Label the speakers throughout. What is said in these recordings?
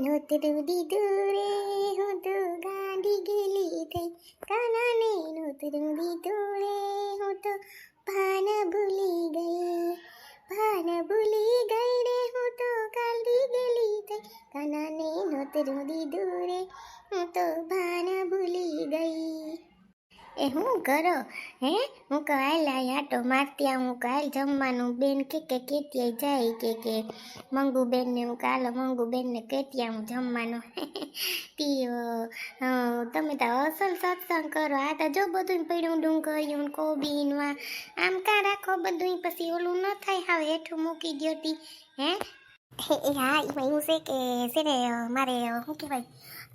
Speaker 1: નોતરું દીધું રે હું તો ગાંડી ગેલી થઈ કાનાને નોતરું દીધું રે હું તો ભાન ભૂલી ગઈ ભાન ભૂલી ગઈ રે હું તો ગાંડી ગેલી થઈ કાનાને નોતરું દીધું રે હું તો ભાન ભૂલી ગઈ એ હું કરો? હે? હું કાલ આયા તો મારતી હું કાલ જમવાનું બેન કે કે કેતીએ જાય કે કે. મંગુ બેનને હું કાલ મંગુ બેનને કેતીએ હું જમવાનું પીઓ. તમે તો અસલ સત્સંગ કરો. આ તો જો બધું પડ્યું ડુંગળીયું ને કોબી ને આમ કાં રાખો બધું પછી ઓલું ન થાય હવે હેઠું મૂકી ગયો હતી હે? એ હા એમાં એવું છે કે છે ને મારે શું કહેવાય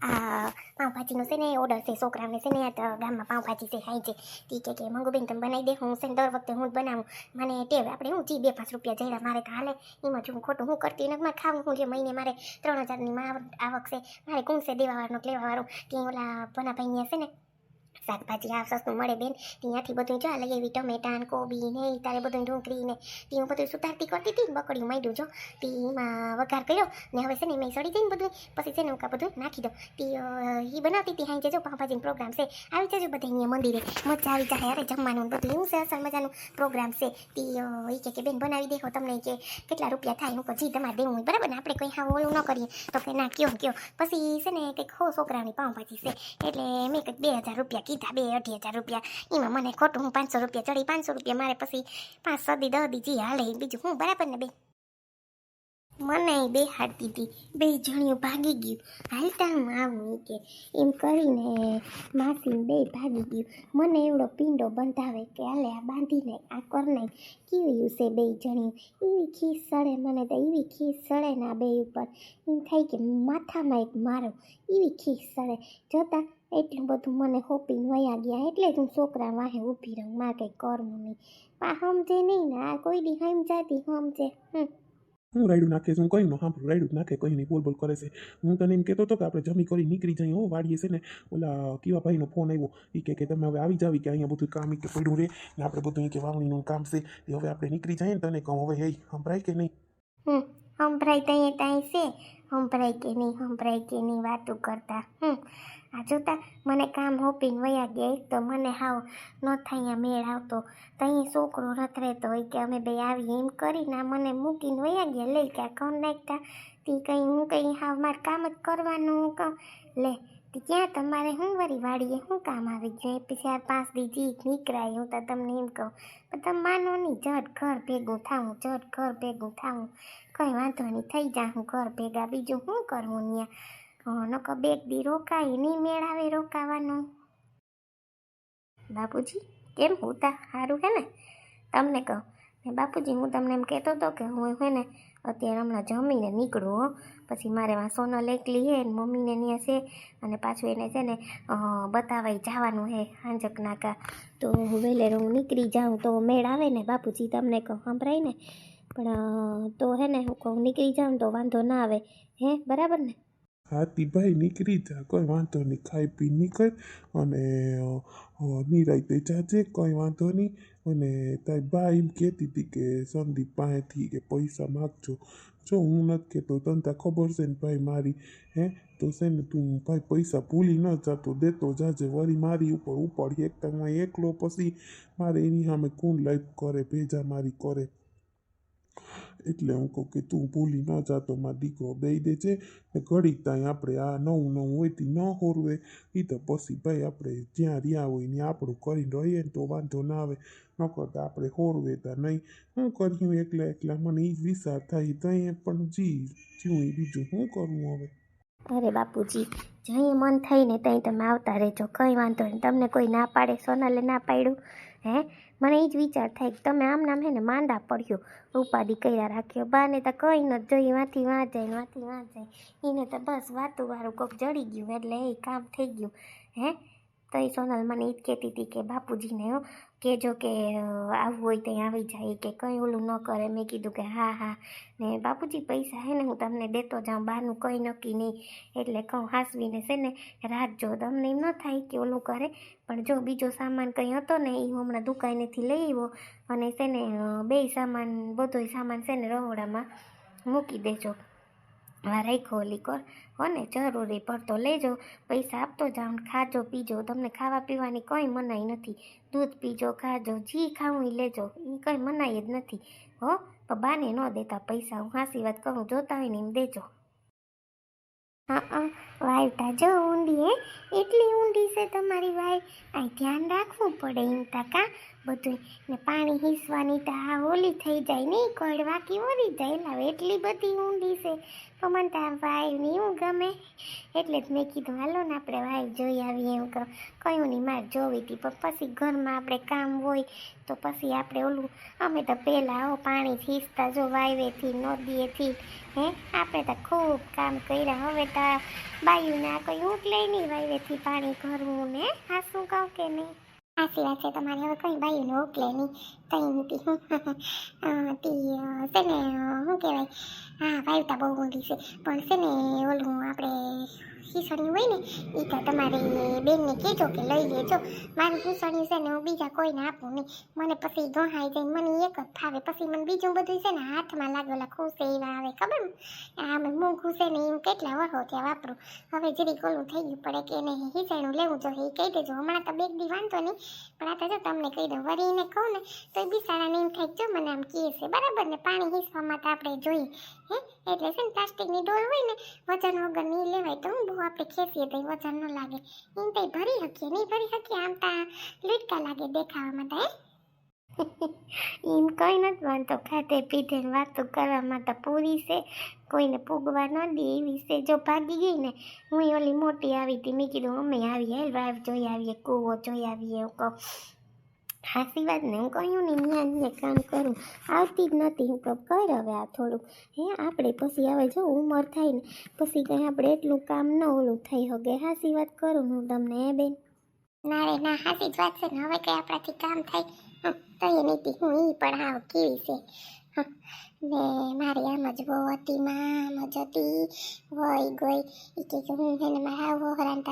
Speaker 1: આ પાઉંભાજીનો છે ને ઓર્ડર છે છોકરાને છે ને તો ગામમાં પાઉંભાજી છે ખાય છે તી કે કે મંગુબેન તમે બનાવી દે હું છે ને દર વખતે હું જ બનાવું મને ટેવ આપણે હું જી બે પાંચ રૂપિયા જઈડા મારે તો હાલે એમાં જો હું ખોટું હું કરતી નથી મારે ખાવું હું જે મહિને મારે ત્રણ હજારની આવક છે મારે કુંસે દેવાવાળનો કે લેવાવાળું ત્યાં ઓલા ભનાભાઈ છે ને શાકભાજી આ સસ્તું મળે બેન. ત્યાંથી બધું જો લઈ આવી ટમેટા ને કોબી ને તારે બધું ડુંગળી ને તી બધું સુધારતી કરતી હતી ને બકડી માંડ્યું જો. તી એમાં વઘાર કર્યો ને હવે છે ને મેં સડી જઈને બધું પછી છે ને હું બધું નાખી દઉં. તે એ બનાવતી હતી હાઈ જો પાઉંભાજીનો પ્રોગ્રામ છે. આવી જજો બધા અહીંયા મંદિરે. મજા આવી જાય અરે જમવાનું બધું. એવું છે અસલ મજાનું પ્રોગ્રામ છે. તે એ કે કે બેન બનાવી દેખો તમને કે કેટલા રૂપિયા થાય હું પછી તમારે દેવું બરાબર ને? આપણે કંઈ હા ઓલું ન કરીએ. તો કે ના, કયો કયો. પછી છે ને કંઈક હો છોકરાની પાઉંભાજી છે. એટલે મેં કંઈક બે હજાર રૂપિયા કીધા. બે અઢી હજાર રૂપિયા. એમાં મને ખોટું હું પાંચસો રૂપિયા ચડી, પાંચસો રૂપિયા મારે પછી પાંચ સદી દહ દી હાલે બીજું હું બરાબર ને બે? મને બે હાથ દીધી બે જણિયું ભાગી ગયું. હાલતામાં આવું કે એમ કરીને માસી બે ભાગી ગયું. મને એવડો પિંડો બંધાવે કે હાલે આ બાંધીને આ કર નહીં કેવી છે બે જણિયું? એવી ખીસ સડે મને તો, એવી ખીસ સડે ને આ બે ઉપર. એમ થાય કે માથામાં એક મારો. એવી ખીસ સડે જોતા એટલું બધું મને હોપીને વયા ગયા એટલે જ હું છોકરા વાહે ઊભી રહું. માં કંઈ કર મમ્મી પા સમજે નહીં ને આ કોઈ દી સમજાતી સમજે. હમ.
Speaker 2: હું રાયડું નાખે હું કઈ ન સાંભળું. રાયડું નાખે કંઈ નહીં બોલ બોલ કરે છે. હું તને એમ કહેતો હતો કે આપણે જમી કરી નીકળી જઈએ હો વાડીએ છે ને. ઓલા કેવા ભાઈનો ફોન આવ્યો. એ કહે કે તમે હવે આવી જાવી કે અહીંયા બધું કામ કે પડ્યું રે ને આપણે બધું કે વાવણીનું કામ છે. એ હવે આપણે નીકળી જઈએ ને તને કહું હવે હે સંભળાય કે નહીં?
Speaker 1: હમ. સંભળાય તઈએ ત્યાં છે. સંભળાય કે નહીં સંભળાય કે નહીં વાતું કરતા. હમ. આ જોતા મને કામ હોપીને વયા ગયા એક તો મને હાવ ન થાય અહીંયા મેળ આવતો. તઈ છોકરો રથરેતો હોય કે અમે બે આવીએ, એમ કરીને મને મૂકીને વયા ગયા. લઈ ગયા કોણ નાખતા? તી કંઈ, હું કંઈ હાવ મારે કામ જ કરવાનું કહું. લે ત્યાં તમારે? હું વળી વાડીએ શું કામ આવી ગયું? એ ચાર પાંચ દીધી નીકળાય, હું તો તમને એમ કહું. પણ તમે માનો નહીં, જટ ઘર ભેગું થાવું જટ ઘર ભેગું થાવું કંઈ વાંધો નહીં, થઈ જા, હું ઘર ભેગા, બીજું શું કરવું ત્યાં નકર બેગ દી રોકાય, નહીં મેળ આવે રોકાવાનો. બાપુજી, કેમ? ઉતા સારું હે ને? તમને કહું. ને બાપુજી, હું તમને એમ કહેતો હતો કે હું હે ને અત્યારે હમણાં જમીને નીકળું હો. પછી મારે વાં સોનલ એકલી હે ને મમ્મીને ત્યાં છે. અને પાછું એને છે ને બતાવાય જવાનું હે હાંજક નાકા. તો હું વહેલે હું નીકળી જાઉં, તો મેળ આવે ને બાપુજી, તમને કહું, સંભળાય ને? પણ તો હે ને હું કહું, નીકળી જાઉં તો વાંધો ના આવે. હે, બરાબર ને?
Speaker 2: હાથી ભાઈ નીકળી જા કોઈ વાંધો નહીં ખાઈ પી નીકળ અને નિરાંતે જાજે કોઈ વાંધો નહીં અને તારી બા એમ કહેતી હતી કે સંદીપ પાસેથી કે પૈસા માગજો જો હું નથી કહેતો તને ત્યાં ખબર છે ને ભાઈ મારી હે તો છે ને તું ભાઈ પૈસા ભૂલી ન જતો દેતો જાજે વળી મારી ઉપર ઉપાડી એક હું એકલો પછી મારે એની સામે કોણ લાઈફ કરે ભેજા મારી કરે એટલે હું કહું કે તું ભૂલી ન જાતો માં દીકરો દઈ દેજે ને ઘડીક ત્યાં આપણે આ નવું નવું હોય તે ન હોરવે. એ તો પછી ભાઈ આપણે જ્યાં રહ્યા હોય ને આપણું કરી રહીએ ને તો વાંધો ના આવે. ન કરતા આપણે હોરવે તા નહીં. હું કર્યું એકલા એકલા મને એ જ વિચાર થાય ત્યાં પણ જી, જીવું એ બીજું શું કરવું હવે?
Speaker 1: અરે બાપુજી જઈ મન થઈને ત્યાં તમે આવતા રહેજો. કંઈ વાંધો નહીં. તમને કોઈ ના પાડે, સોનાલે ના પાડ્યું. હે? મને એ જ વિચાર થાય કે તમે આમ નામ હે ને માંદા પડ્યો. ઉપાધિ કર્યા રાખ્યો બાને તો કંઈ ન જોઈ વાંથી વાં જાય, વાંથી વાં જાય. એને તો બસ વાતું વાળું કોક જડી ગયું. એટલે એ કામ થઈ ગયું. હે? તો એ સોનલ મને એ જ કહેતી હતી કે બાપુજીને કે અ, આવવું હોય ત્યાં આવી જાય કે કંઈ ઓલું ન કરે. મેં કીધું કે હા હા. ને બાપુજી પૈસા હે ને હું તમને દેતો જાઉં બહારનું કંઈ નક્કી નહીં. એટલે કહું હાસવીને છે ને રાખજો તમને એમ ન થાય કે ઓલું કરે પણ જો બીજો સામાન કંઈ હતો ને એ હમણાં દુકાનેથી લઈ આવ્યો અને છે ને બે સામાન બધોય સામાન છે ને રહોડામાં મૂકી દેજો. હા રાખો ઓલી કોર હો ને? જરૂરી પડતો લેજો. પૈસા આપતો ને ખાજો, પીજો. તમને ખાવા પીવાની કોઈ મનાઈ નથી. દૂધ પીજો, ખાજો, જી ખાવું લેજો. એ કંઈ મનાઈ જ નથી, હો? બાને ન દેતા પૈસા. હું હાસી વાત કરું જોતા હોય ને એમ દેજો. હા. વાયતા જો ઊંડી હે એટલી ઊંડી છે તમારી વાય. આ ધ્યાન રાખવું પડે એમ તાકા બધું ને પાણી હીસવાની તો આ ઓલી થઈ જાય નહીં કડવાકી ઓલી જાય લાવે એટલી બધી ઊંડી છે. તો મને તો આ વાયુ ને એવું ગમે. એટલે જ મેં કીધું, હાલો ને આપણે વાય જોઈ આવીએ એમ કહું કયું નહીં મારે જોવી હતી, પણ પછી ઘરમાં આપણે કામ હોય, તો પછી આપણે ઓલું, અમે તો પહેલાં આવો પાણી ખીસતા જો વાયવેથી, નદીએથી. હે? આપણે તો ખૂબ કામ કર્યા. હવે તો બાયુને કોઈ ઉઠલે નહીં વાયવેથી પાણી ભરવું ને? આ શું કહું કે નહીં? સાચી વાત છે તમારે હવે કંઈ બાયુને ઉકલે નહીં. કંઈ નથી, હું. છે ને શું કહેવાય? હા વાયુતા બહુ ઊંડી છે. પણ છે ને, ઓલું આપણે ખીસણ્યું હોય ને એ તો તમારી બેનને કહેજો કે લઈ લેજો. મારું ખીસણ્યું છે ને, હું બીજા કોઈને આપું નહીં. મને પછી ગોહાઈ જાય મને એક જ ફાવે. પછી મને બીજું બધું છે ને, હાથમાં લાગેલા ખુશે એવા આવે, ખબર આમ મૂંઘું છે ને, એમ કેટલા વરો ત્યાં વાપરું. હવે જરીક ઓલું થઈ ગયું, પડે કે નહીં હિસાણું લેવું જોઈએ એ કહી દેજો. હમણાં તો બે દી વાંધો નહીં, પણ આ તો જો તમને કહી દઉં, વરીને કહું ને, તો એ બિસારાને એમ થાય જો મને આમ કહે છે, બરાબર ને? પાણી હિસવામાં માટે આપણે જોઈએ. હે? એટલે છે ને પ્લાસ્ટિકની ડોલ હોય ને, વજન વગર નહીં લેવાય તો હું બહુ આપણે ખેંચીએ તો વજન ન લાગે. એમ તો ભરી શકીએ, નહીં ભરી શકીએ, આમ તા લીટકા લાગે દેખાવામાં તો, હે? એમ કંઈ નથી વાંધો. ખાતે પીધે વાતો કરવામાં તો પૂરી છે. કોઈને પૂગવા ન દે એવી છે. જો ભાગી ગઈ ને, હું ઓલી મોટી આવી હતી, મેં કીધું, અમે આવીએ વાવ જોઈ આવીએ, કૂવો જોઈ આવીએ, એવું કહું. હાસી વાત ને હું કહ્યું ને ન્યા ન્યા કામ કરું. આવતી જ નથી. હું કહું કર હવે આ થોડુંક. હે આપણે પછી હવે જો ઉંમર થાય ને પછી કંઈ આપણે એટલું કામ ન ઓલું થઈ શકે હાસી વાત કરું હું તમને હે બેન. ના રે ના હાસી જ વાત છે ને. હવે કંઈ આપણાથી કામ થાય? તો એ નીતિ હું એ પણ હાવ કેવી છે? હં, ને મારી આમ જ બહુ હતી ગઈ કે હું એને મારા આવો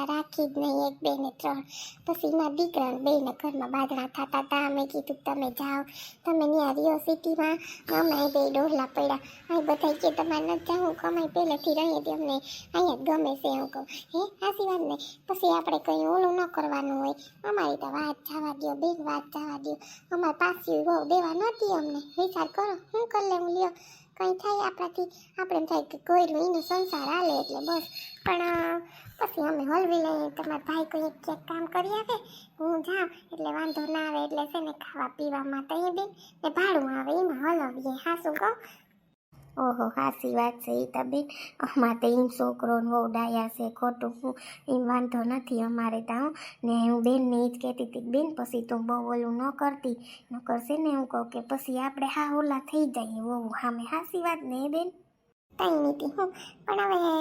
Speaker 1: રાખી જ નહીં એક, બે ને ત્રણ. પછી મારા દીકરા ને બેને ઘરમાં બાજણા થતા હતા. અમે કીધું તમે જાઓ. તમે ત્યાં રહ્યો સિટીમાં. અમે બે ડોહલા પડ્યા. અહીં બધા કે તમારે નથી જવું? કમાઈ પહેલેથી રહીએ તે અમને. અહીંયા ગમે છે હું કહું. હે આ સિવાય ને પછી આપણે કંઈ ઓલું ન કરવાનું હોય. અમારી તો વાત જવા દો બેન વાત જવા દો અમારે પાછી બહુ દેવા નથી અમને. વિચાર કરો, હું કરી? લેવું લ્યો. કંઈ થાય આપણાથી. આપણે એમ થાય કે કોઈનું એનો સંસાર હાલે એટલે બસ. પણ પછી અમે હલવી લઈએ. તમારા ભાઈ કોઈ એક ક્યાંક કામ કરી આવે, હું જાઉં. એટલે વાંધો ના આવે. એટલે છે ને ખાવા પીવામાં તો એ બેન. ને ભાડું આવે, એમાં હલવીએ. હા શું કહું. ઓહો, હાસી વાત છે એ તો બેન. અમારે તો એમ છોકરો ડાયા છે, ખોટું હું એમ વાંધો નથી અમારે તો ને હું બેનને એ જ કહેતી હતી બેન, પછી તું બહુ ઓલું ન કરતી. ન કરશે ને હું કહું કે, પછી આપણે હા ઓલા થઈ જઈએ. બહુ હામે હાસી વાત ને બેન? કઈ નથી હું. પણ હવે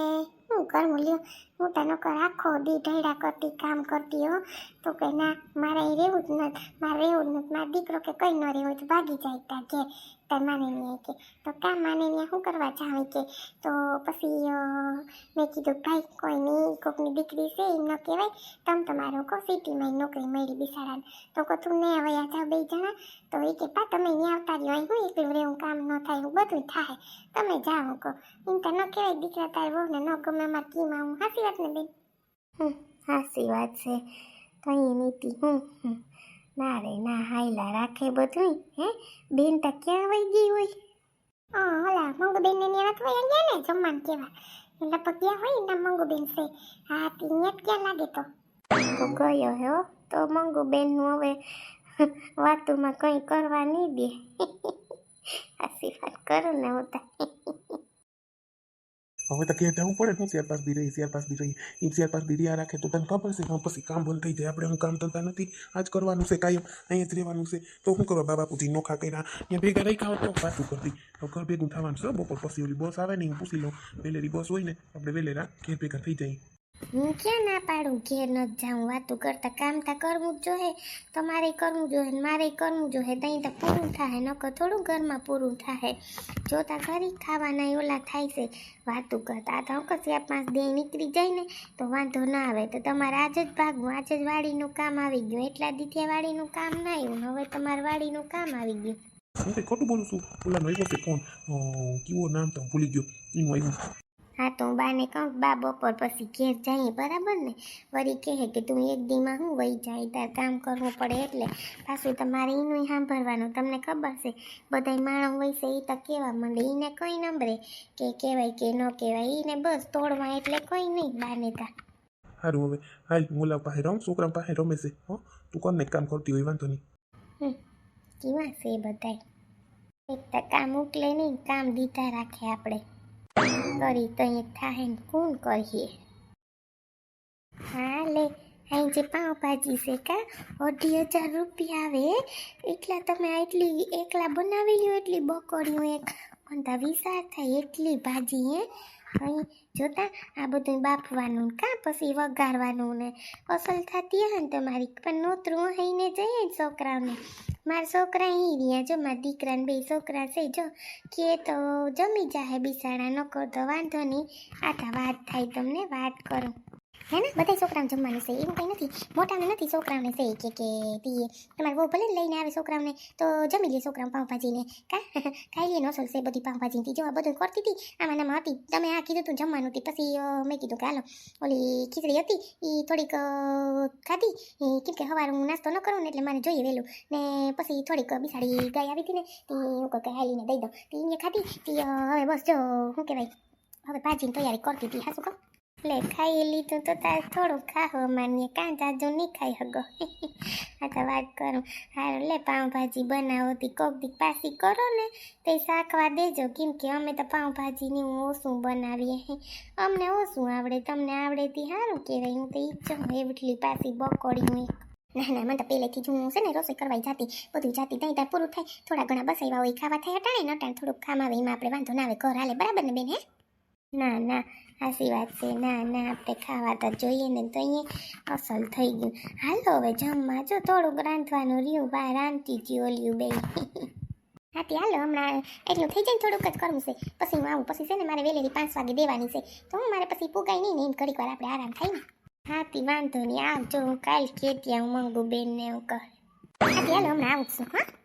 Speaker 1: હું કર લ્યો. હું તો કર આખો દી ઢેડા કરતી, કામ કરતી, હો. તો કે, ના, મારે રહેવું જ નથી. મારે રહેવું જ નથી. મારો દીકરો કે કંઈ ન રહેવું તો ભાગી જાય ત્યાં ઘેર. તાર માને નહીં કે, તો કામ માને ત્યાં શું કરવા જાવે કે? તો પછી મેં કીધું, ભાઈ, કોઈ નહીં, કોકની દીકરી છે, એમ ન કહેવાય. તમ તમારો કો સિટીમાં નોકરી મળી બિચારાને તો કહો, તું ને હવે આ જાઓ બે જણા. તો એ કે, પા, તમે અહીંયા આવતા રહ્યો, અહીં હું એકલું રહેવું, કામ ન થાય, હું બધું થાય. તમે જાઓ, કહો. એમ તો ન કહેવાય, દીકરા તાર વહુને ન ગમે, અમારે કીમાં હું હાસી વાત ને બેન હાસી વાત છે. કંઈ નહીં હું. ના રે, ના હાઈલા રાખે બધું હે? બેન તો ક્યાં વહી ગઈ હોય? હા ઓલા મંગુબેન ને નથી ગયા ને, જમવાન કેવા? એટલે પગ્યા હોય ને મંગુબેન છે. હા તીને ક્યાં લાગે તો? તો ગયો હે તો મંગુબેનનું હવે વાતુમાં કંઈ કરવા નહીં દે. આશીર્વાદ કરું ને હું તો
Speaker 2: હવે તો ક્યાં જવું પડે ને શેર પાસ બી રહી શેર પાસ બી રહી એમ શેર પાસ બી રહ્યા રાખે તો તને ખબર છે પછી કામ બંધ થઈ જાય આપણે હું કામ ધંધા નથી આજ કરવાનું છે કાયમ અહીંયા જ રહેવાનું છે તો શું કરવા બાબા પૂછી નોખા કર્યા અહીંયા ભેગા રહી ખાવ તો પાછું કરતી ઘર ભેગું થવાનું છે બપોર પછી ઓલી બસ આવે ને હું પૂછી લઉં વેલેરી બસ હોય ને આપણે વેલેરા ઘેર ભેગા થઈ જાય
Speaker 1: હું ક્યાં ના પાડું ઘેર ન જાઉં? વાતું કરતા કામ તા કરવું જોઈએ તમારે કરવું જોઈએ મારે કરવું જોઈએ ત્યાં તો પૂરું થાય નકર થોડું ઘરમાં પૂરું થાય જોતા ખરી ખાવાના ઓલા થાય છે વાતું કરતા. તો અંકસિયા પાંચ દે નીકળી જાય ને, તો વાંધો ના આવે. તો તમારે આજ જ ભાગવું. આજ જ વાડીનું કામ આવી ગયું. એટલા દીથિયા વાડીનું કામ ના આવ્યું હવે તમારે વાડીનું કામ આવી ગયું.
Speaker 2: ખોટું બોલું છું? ઓલાનો આવ્યો ફોન કેવો નામ તો ભૂલી ગયો. એનું આવ્યું.
Speaker 1: હા તો હું બાને કહું બા બપોર પછી ઘેર જઈએ બરાબર ને? વળી કહે કે તું એક દીમાં હું વહી જાય? તાર કામ કરવું પડે એટલે પાછું તમારે એનું સાંભળવાનું. તમને ખબર છે બધાય માણસ હોય છે એ તો કહેવા માંડે? એને કોઈ નંબરે કે કહેવાય કે ન કહેવાય એને બસ તોડવા એટલે કોઈ નહીં બાને તા.
Speaker 2: સારું હવે હાલ મુલા પાસે રમ છોકરા પાસે રમે છે હો? તું કોને કામ કરતી હોય વાંધો નહીં.
Speaker 1: કેવા છે બધાય? એક તો કામ ઉકલે નહીં કામ દીધા રાખે આપણે. કરી તો એ થાય કોણ કહીએ હા લે અહીં જે પાઉંભાજી છે કા અઢી હજાર રૂપિયા આવે એટલા તમે એટલી એકલા બનાવેલી એટલી બકોડીઓ એક મને વિચાર થાય એટલી ભાજી હે અહીં જોતા આ બધું બાફવાનું કાં પછી વઘારવાનું ને અસલ થતી હે ને તમારી પણ નોતરું હઈને જઈએ છોકરાઓને. મારા છોકરા અહીં રહ્યા જો, મારા દીકરાને બે છોકરા છે જો. કે તો જમી જાહે બિસાડા ન કર તો વાંધો નહીં. આટા વાત થાય તમને, વાત કરું. હે ને બધા છોકરાઓને જમવાનું છે એવું કંઈ નથી મોટાને નથી છોકરાઓને છે કે કે તી તમારે બહુ ભલે લઈને આવે છોકરાઓને તો જમી લે છોકરાઓ પાઉંભાજીને કા ખાઈ લે નોસલ છે બધી પાઉંભાજી તી જો આ બધું કરતી હતી આમાં નામાં હતી તમે આ કીધું તું જમવાનું હતી પછી અ, મેં કીધું કે હાલો ઓલી ખીચડી હતી એ થોડીક અ, ખાધી એ કેમ કે સવારે હું નાસ્તો ન કરું ને એટલે મારે જોઈએ વહેલું ને પછી થોડીક બિસાડી ગાય આવી હતી ને તે હું કહું કે હાલીને દઈ દઉં તે એને ખાધી તે અ, હવે બસ જો શું કહેવાય હવે ભાજીની તૈયારી કરતી હતી હા શું કહું લે ખાઈ લીધું તો તારે થોડું ખાવા માનીએ. કાં જાજુ નહીં ખાઈ હગો આ તો વાત કરું. હારું, લે પાઉંભાજી બનાવો તી. કોક દી પાસી કરો ને, તે શાકવા દેજો. કેમ કે અમે તો પાઉંભાજીની હું ઓછું બનાવીએ. અમને ઓછું આવડે, તમને આવડે તી સારું કહેવાય. હું તો ઈ જ એવટલી પાસી બકોડી હું ના ના, મને તો પહેલેથી જ હું છે ને રસોઈ કરવા જાતી. બધું જાતી ત્યાં ત્યાં પૂરું થાય. થોડા ઘણા બસાવ્યા હોય, ખાવા થાય, અટાણે ને અટાણે થોડુંક ખાવા આવે, એમાં આપણે વાંધો ના આવે. ઘર હાલે. બરાબર ને બેન, હે? ના ના. સાચી વાત છે ના ના, આપણે ખાવા તો જોઈએ ને તો અહીંયા અસલ થઈ ગયું. હાલો, હવે જમવા. જો થોડુંક રાંધવાનું રહ્યું, બા રાંધતી હતી ઓલ્યું બે હા તે હાલો, હમણાં એટલું થઈ જાય ને થોડુંક જ કરવું છે. પછી હું આવું, પછી છે ને મારે વેલેરી પાંચ વાગે દેવાની છે. તો હું મારે પછી પુગાઈ નહીં ને એમ ઘડીક વાર આપણે આરામ થાય ને. હાથી, વાંધો નહીં, આવજો. હું કાલ કે ત્યાં હું મંગુ બેન ને એવું હા તે હાલો, હમણાં આવું છું, હા.